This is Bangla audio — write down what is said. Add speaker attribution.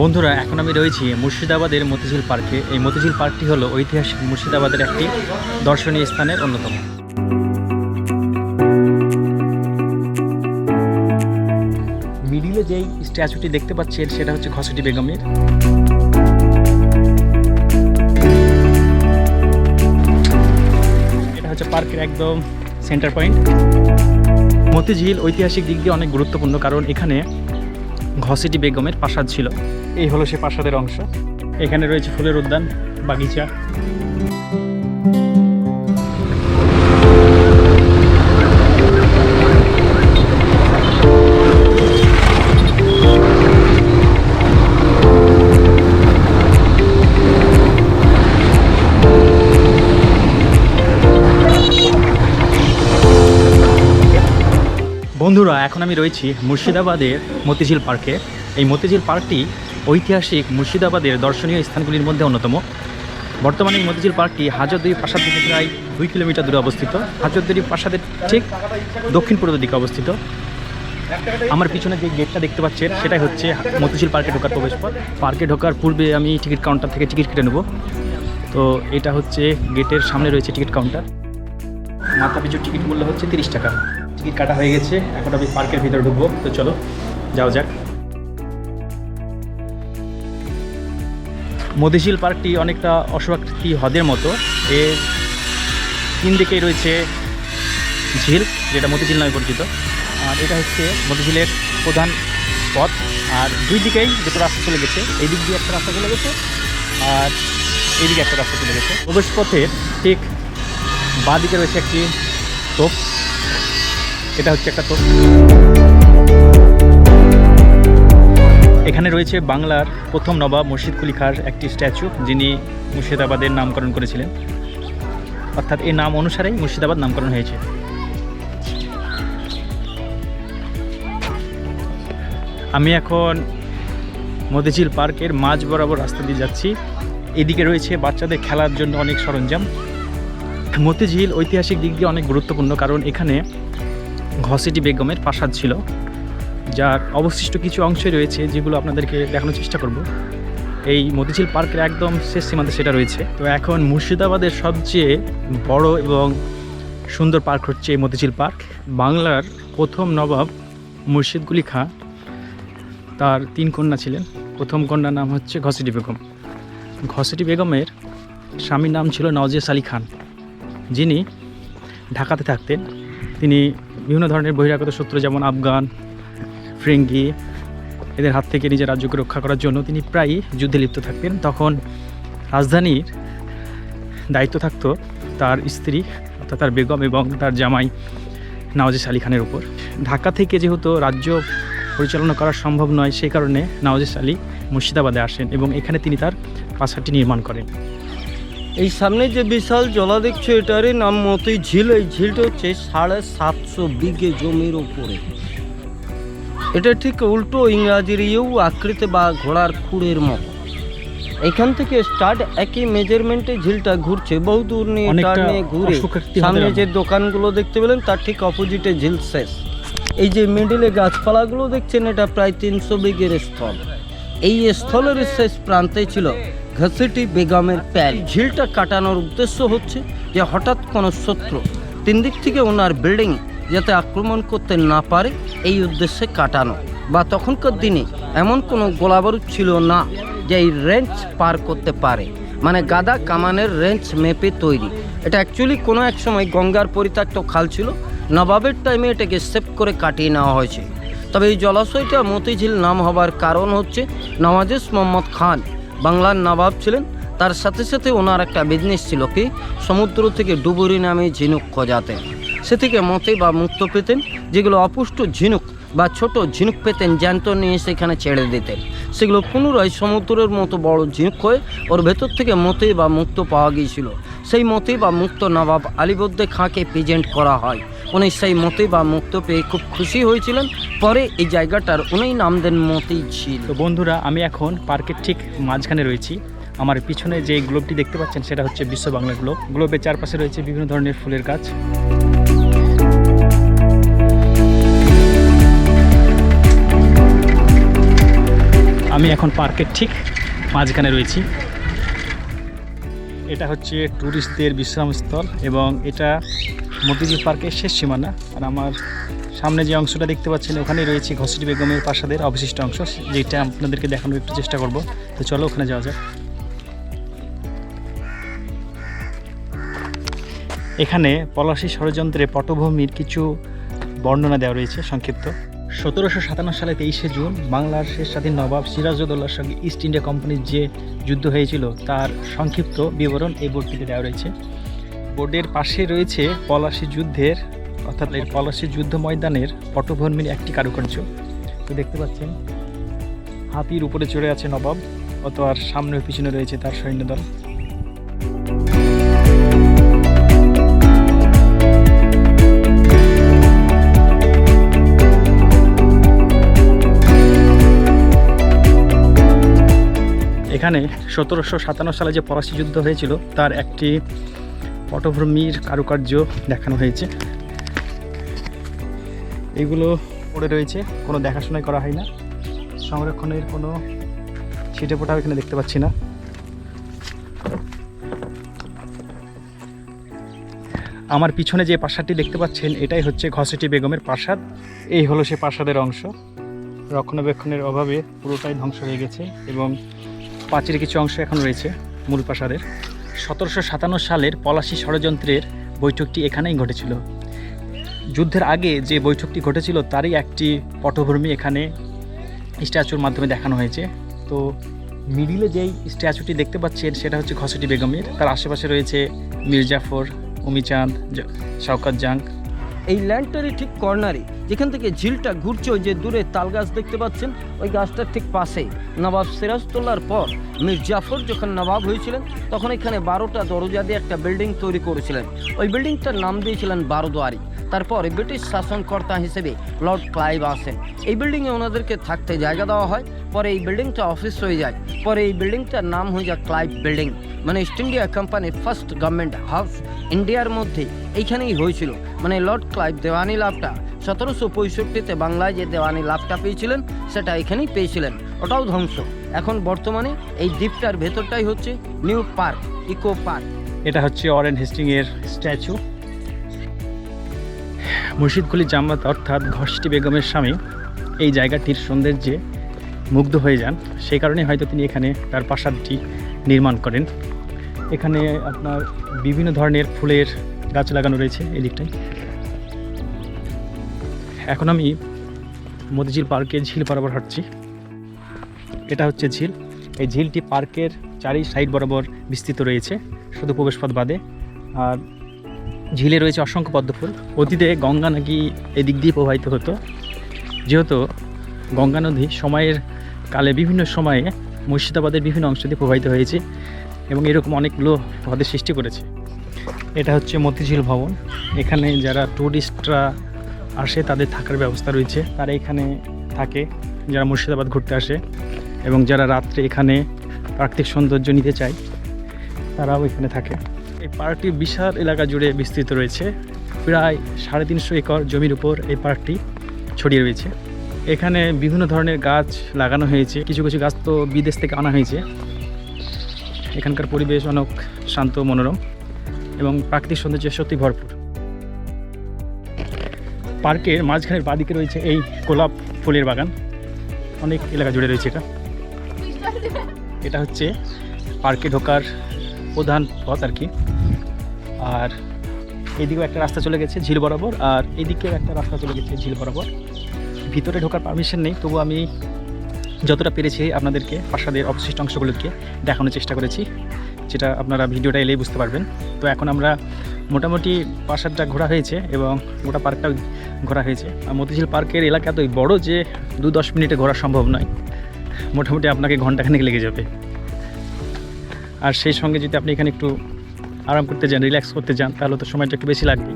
Speaker 1: বন্ধুরা, এখন আমি রয়েছি মুর্শিদাবাদের মতিঝিল পার্কে। এই মতিঝিল পার্কটি হলো ঐতিহাসিক মুর্শিদাবাদের একটি দর্শনীয় স্থানের অন্যতম। মিডিলে যেই স্ট্যাচুটি দেখতে পাচ্ছেন, সেটা হচ্ছে ঘসটি বেগমের। এটা হচ্ছে পার্কের একদম সেন্টার পয়েন্ট মতিঝিল ঐতিহাসিক দিক দিয়ে অনেক গুরুত্বপূর্ণ, কারণ এখানে ঘসিটি বেগমের প্রাসাদ ছিল। এই হলো সে প্রাসাদের অংশ। এখানে রয়েছে ফুলের উদ্যান বাগিচা। বন্ধুরা, এখন আমি রয়েছি মুর্শিদাবাদের মতিঝিল পার্কে। এই মতিঝিল পার্কটি ঐতিহাসিক মুর্শিদাবাদের দর্শনীয় স্থানগুলির মধ্যে অন্যতম। বর্তমানে এই মতিঝিল পার্কটি হাজারদুই প্রাসাদ থেকে প্রায় দুই কিলোমিটার দূরে অবস্থিত। হাজারদুই প্রাসাদের ঠিক দক্ষিণ পূর্ব দিকে অবস্থিত। আমার পিছনে যে গেটটা দেখতে পাচ্ছেন, সেটাই হচ্ছে মতিঝিল পার্কে ঢোকার প্রবেশপথ। পার্কে ঢোকার পূর্বে আমি টিকিট কাউন্টার থেকে টিকিট কেটে নেব। তো এটা হচ্ছে গেটের সামনে রয়েছে টিকিট কাউন্টার। মাথা পিছু টিকিট মূল্য হচ্ছে তিরিশ টাকা। টিকিট কাটা হয়ে গেছে? এখন আমি পার্কের ভিতরে ঢুকবো। তো চলো যাও যাক। মতিঝিল পার্কটি অনেকটা অশ্বকৃতি হ্রদের মতো। এর তিন দিকেই রয়েছে ঝিল, যেটা মতিঝিল নামে পরিচিত। আর এটা হচ্ছে মতিঝিলের প্রধান পথ আর দুই দিকেই দুটো রাস্তা চলে গেছে। এই দিক দিয়ে একটা রাস্তা চলে গেছে, আর এইদিকে একটা রাস্তা চলে গেছে। প্রবেশ পথের ঠিক বাঁ দিকে রয়েছে একটি তোপ এটা হচ্ছে একটা তোপ এখানে রয়েছে বাংলার প্রথম নবাব মুর্শিদ কুলি খাঁর একটি স্ট্যাচু, যিনি মুর্শিদাবাদের নামকরণ করেছিলেন। অর্থাৎ এই নাম অনুসারেই মুর্শিদাবাদ নামকরণ হয়েছে। আমি এখন মতিঝিল পার্কের মাঝ বরাবর রাস্তা দিয়ে যাচ্ছি। এদিকে রয়েছে বাচ্চাদের খেলার জন্য অনেক সরঞ্জাম। মতিঝিল ঐতিহাসিক দিক দিয়ে অনেক গুরুত্বপূর্ণ, কারণ এখানে ঘসিটি বেগমের প্রাসাদ ছিল, যার অবশিষ্ট কিছু অংশই রয়েছে যেগুলো আপনাদেরকে দেখানোর চেষ্টা করব। এই মতিঝিল পার্কের একদম শেষ সীমান্তে সেটা রয়েছে। তো এখন মুর্শিদাবাদের সবচেয়ে বড় এবং সুন্দর পার্ক হচ্ছে এই মতিঝিল পার্ক। বাংলার প্রথম নবাব মুর্শিদগুলি খাঁ, তার তিন কন্যা ছিলেন। প্রথম কন্যার নাম হচ্ছে ঘসিটি বেগম। ঘসিটি বেগমের স্বামীর নাম ছিল নওজিয়াস আলী খান, যিনি ঢাকাতে থাকতেন। তিনি বিভিন্ন ধরনের বহিরাগত শত্রু যেমন আফগান, ফ্রেঙ্গি, এদের হাত থেকে নিজের রাজ্যকে রক্ষা করার জন্য তিনি প্রায়ই যুদ্ধে লিপ্ত থাকতেন। তখন রাজধানীর দায়িত্ব থাকত তার স্ত্রী, অর্থাৎ তার বেগম এবং তার জামাই নওয়াজিস আলী খানের উপর। ঢাকা থেকে যেহেতু রাজ্য পরিচালনা করা সম্ভব নয়, সেই কারণে নওয়াজিস আলী মুর্শিদাবাদে আসেন এবং এখানে তিনি তার প্রাসাদটি নির্মাণ করেন।
Speaker 2: এই সামনে যে বিশাল জলা দেখছ এটারই নাম মতোই ঝিল। এই ঝিলটা হচ্ছে সাড়ে সাতশো বিঘে জমির উপরে। এটা ঠিক উল্টো ইংরাজির ইউ আকৃতি বা ঘোড়ার খুঁড়ের মতো। এখান থেকে স্টার্ট একই মেজারমেন্টে ঝিলটা ঘুরছে। বহু দূর নিয়ে টার্নে ঘুরে সামনে যে দোকানগুলো দেখতে পেলেন তার ঠিক অপোজিটে ঝিল শেষ। এই যে মিডিলে গাছপালাগুলো দেখছেন এটা প্রায় তিনশো বিঘের স্থল। এই স্থলের শেষ প্রান্তে ছিল ঘসিটি বেগমের প্যাল ঝিলটা কাটানোর উদ্দেশ্য হচ্ছে যে হঠাৎ কোনো শত্রু তিন দিক থেকে ওনার বিল্ডিং যাতে আক্রমণ করতে না পারে, এই উদ্দেশ্যে কাটানো। বা তখনকার দিনে এমন কোনো গোলাবারুদ ছিল না যে এই রেঞ্জ পার করতে পারে। মানে গাদা কামানের রেঞ্জ মেপে তৈরি। এটা অ্যাকচুয়ালি কোনো এক সময় গঙ্গার পরিত্যক্ত খাল ছিল। নবাবের টাইমে এটাকে সেভ করে কাটিয়ে নেওয়া হয়েছে। তবে এই জলাশয়টা মতিঝিল নাম হবার কারণ হচ্ছে নওয়াজেস মোহাম্মদ খান। বাংলার নবাব ছিলেন, তার সাথে সাথে ওনার একটা বিজনেস ছিল কি, সমুদ্র থেকে ডুবুরি নামে ঝিনুক খোঁজাতেন সে থেকে মতে বা মুক্ত পেতেন, যেগুলো অপুষ্ট ঝিনুক বা ছোট ঝিনুক পেতেন, জ্যান্ত নিয়ে সেখানে ছেড়ে দিতেন। সেগুলো পুনরায় সমুদ্রের মতো বড় ঝিনুক হয়ে ওর ভেতর থেকে মতে বা মুক্ত পাওয়া গিয়েছিল। সেই মতে বা মুক্ত নবাব আলিবদ্দে খাঁকে প্রেজেন্ট করা হয়। উনি সেই মতে বা মুক্ত পেয়ে খুব খুশি হয়েছিলেন। পরে এই জায়গাটার উনি নাম দেন মতি ঝিল।
Speaker 1: তো বন্ধুরা, আমি এখন পার্কের ঠিক মাঝখানে রয়েছি। আমার পিছনে যে গ্লোবটি দেখতে পাচ্ছেন, সেটা হচ্ছে বিশ্ব বাংলা গ্লোব। গ্লোবের চারপাশে রয়েছে বিভিন্ন ধরনের ফুলের গাছ। আমি এখন পার্কের ঠিক মাঝখানে রয়েছি। এটা হচ্ছে ট্যুরিস্টদের বিশ্রামস্থল এবং এটা মতিঝিল পার্কের শেষ সীমানা। আর আমার সামনে যে অংশটা দেখতে পাচ্ছেন, ওখানেই রয়েছে ঘসিটি বেগমের প্রাসাদের অবশিষ্ট অংশ। যেটা আপনাদেরকে দেখানোর একটু চেষ্টা করব। তো চলো, ওখানে যাওয়া যাক। এখানে পলাশী ষড়যন্ত্রে পটভূমির কিছু বর্ণনা দেওয়া রয়েছে, সংক্ষিপ্ত। সতেরোশো সাতান্ন সালে তেইশে জুন বাংলার শেষ স্বাধীন নবাব সিরাজউদ্দৌলার সঙ্গে ইস্ট ইন্ডিয়া কোম্পানির যে যুদ্ধ হয়েছিল, তার সংক্ষিপ্ত বিবরণ এই বোর্ডটিতে দেওয়া রয়েছে। বোর্ডের পাশে রয়েছে পলাশী যুদ্ধের, অর্থাৎ এর পলাশী যুদ্ধ ময়দানের পটভূমির একটি কারুকার্য। তো দেখতে পাচ্ছেন, হাতির উপরে চড়ে আছে নবাব অত আর সামনে পিছনে রয়েছে তার সৈন্যদল। এখানে সতেরোশো সাতান্ন সালে যে ফরাসি যুদ্ধ হয়েছিল, তার একটি পটভূমির কারুকার্য দেখানো হয়েছে। এগুলো পড়ে রয়েছে, কোনো দেখাশোনাই করা হয় না। সংরক্ষণের কোনো ছিটে ফোটাও এখানে দেখতে পাচ্ছি না। আমার পিছনে যে প্রাসাদটি দেখতে পাচ্ছেন, এটাই হচ্ছে ঘসেটি বেগমের প্রাসাদ। এই হলো সে প্রাসাদের অংশ। রক্ষণাবেক্ষণের অভাবে পুরোটাই ধ্বংস হয়ে গেছে এবং প্রাচীরের কিছু অংশ এখন রয়েছে মূল প্রাসাদের। সতেরোশো সাতান্ন সালের পলাশী ষড়যন্ত্রের বৈঠকটি এখানেই ঘটেছিল। যুদ্ধের আগে যে বৈঠকটি ঘটেছিল, তারই একটি পটভূমি এখানে স্ট্যাচুর মাধ্যমে দেখানো হয়েছে। তো মিডিলে যেই স্ট্যাচুটি দেখতে পাচ্ছেন, সেটা হচ্ছে ঘসটি বেগমের। তার আশেপাশে রয়েছে মির্জাফর, উমিচাঁদ, জ- জাঙ্ক
Speaker 2: এই ল্যান্ডটারই ঠিক কর্নারে যেখান থেকে ঝিলটা ঘুরছে ওই যে দূরে তাল গাছ দেখতে পাচ্ছেন, ওই গাছটার ঠিক পাশে নবাব সিরাজদৌল্লার পর মীর জাফর যখন নবাব হয়েছিলেন, তখন এখানে বারোটা দরজা দিয়ে একটা বিল্ডিং তৈরি করেছিলেন। ওই বিল্ডিংটার নাম দিয়েছিলেন বারোদুয়ারি। তারপরে ব্রিটিশ শাসনকর্তা হিসেবে লর্ড ক্লাইভ আসেন। এই বিল্ডিংয়ে ওনাদেরকে থাকতে জায়গা দেওয়া হয়, পরে এই বিল্ডিংটা অফিস হয়ে যায়, পরে এই বিল্ডিংটার নাম হয়ে যায় ক্লাইভ বিল্ডিং মানে ইস্ট ইন্ডিয়া কোম্পানির ফার্স্ট গভর্নমেন্ট হাউস ইন্ডিয়ার মধ্যে এইখানেই হয়েছিল। মানে লর্ড ক্লাইভ দেওয়ানি লাভটা। সতেরোশো পঁয়ষট্টিতে বাংলায় যে দেওয়ানি লাভটা পেয়েছিলেন, সেটা এখানেই পেয়েছিলেন। ওটাও ধ্বংস। এখন বর্তমানে এই দ্বীপটার ভেতরটাই হচ্ছে নিউ পার্ক, ইকো পার্ক।
Speaker 1: এটা হচ্ছে অরেন হেস্টিংয়ের স্ট্যাচু। মুর্শিদকুলি জামাত অর্থাৎ ঘসটি বেগমের স্বামী এই জায়গাটির সৌন্দর্যে মুগ্ধ হয়ে যান। সেই কারণে হয়তো তিনি এখানে তার প্রাসাদটি নির্মাণ করেন। এখানে আপনার বিভিন্ন ধরনের ফুলের গাছ লাগানো রয়েছে এই দিকটায়। এখন আমি মতিঝিল পার্কে ঝিল বরাবর হাঁটছি। এটা হচ্ছে ঝিল। এই ঝিলটি পার্কের চারি সাইড বরাবর বিস্তৃত রয়েছে, শুধু প্রবেশপথ বাদে। আর ঝিলে রয়েছে অসংখ্য পদ্মফুল। অতীতে গঙ্গা নাকি এদিক দিয়ে প্রবাহিত হতো। যেহেতু গঙ্গা নদী সময়ের কালে বিভিন্ন সময়ে মুর্শিদাবাদের বিভিন্ন অংশ দিয়ে প্রবাহিত হয়েছে এবং এরকম অনেকগুলো হ্রদের সৃষ্টি করেছে। এটা হচ্ছে মতিঝিল ভবন। এখানে যারা ট্যুরিস্টরা আসে, তাদের থাকার ব্যবস্থা রয়েছে। তারা এখানে থাকে, যারা মুর্শিদাবাদ ঘুরতে আসে এবং যারা রাত্রে এখানে প্রাকৃতিক সৌন্দর্য নিতে চায়, তারাও এখানে থাকে। এই পার্কটি বিশাল এলাকা জুড়ে বিস্তৃত রয়েছে। প্রায় সাড়ে তিনশো একর জমির উপর এই পার্কটি ছড়িয়ে রয়েছে। এখানে বিভিন্ন ধরনের গাছ লাগানো হয়েছে। কিছু কিছু গাছ তো বিদেশ থেকে আনা হয়েছে। এখানকার পরিবেশ অনেক শান্ত, মনোরম। এবং প্রাকৃতিক সৌন্দর্য সত্যি ভরপুর। পার্কের মাঝখানের বাদিকে রয়েছে এই গোলাপ ফুলের বাগান। অনেক এলাকা জুড়ে রয়েছে এটা। এটা হচ্ছে পার্কে ঢোকার প্রধান পথ আর কি। আর এদিকেও একটা রাস্তা চলে গেছে ঝিল বরাবর, আর এদিকেও একটা রাস্তা চলে গেছে ঝিল বরাবর। ভিতরে ঢোকার পারমিশন নেই তবু আমি যতটা পেরেছি আপনাদেরকে, প্রাসাদের অবশিষ্ট অংশগুলোকে দেখানোর চেষ্টা করেছি। যেটা আপনারা ভিডিওটা এলেই বুঝতে পারবেন। তো এখন আমরা মোটামুটি প্রাসাদটা ঘোরা হয়েছে এবং গোটা পার্কটাও ঘোরা হয়েছে। আর মতিঝিল পার্কের এলাকা এতই বড় যে দু দশ মিনিটে ঘোরা সম্ভব নয়। মোটামুটি আপনাকে ঘন্টাখানেক লেগে যাবে। আর সেই সঙ্গে যদি আপনি এখানে একটু আরাম করতে যান, রিল্যাক্স করতে যান, তাহলে তো সময়টা একটু বেশি লাগবে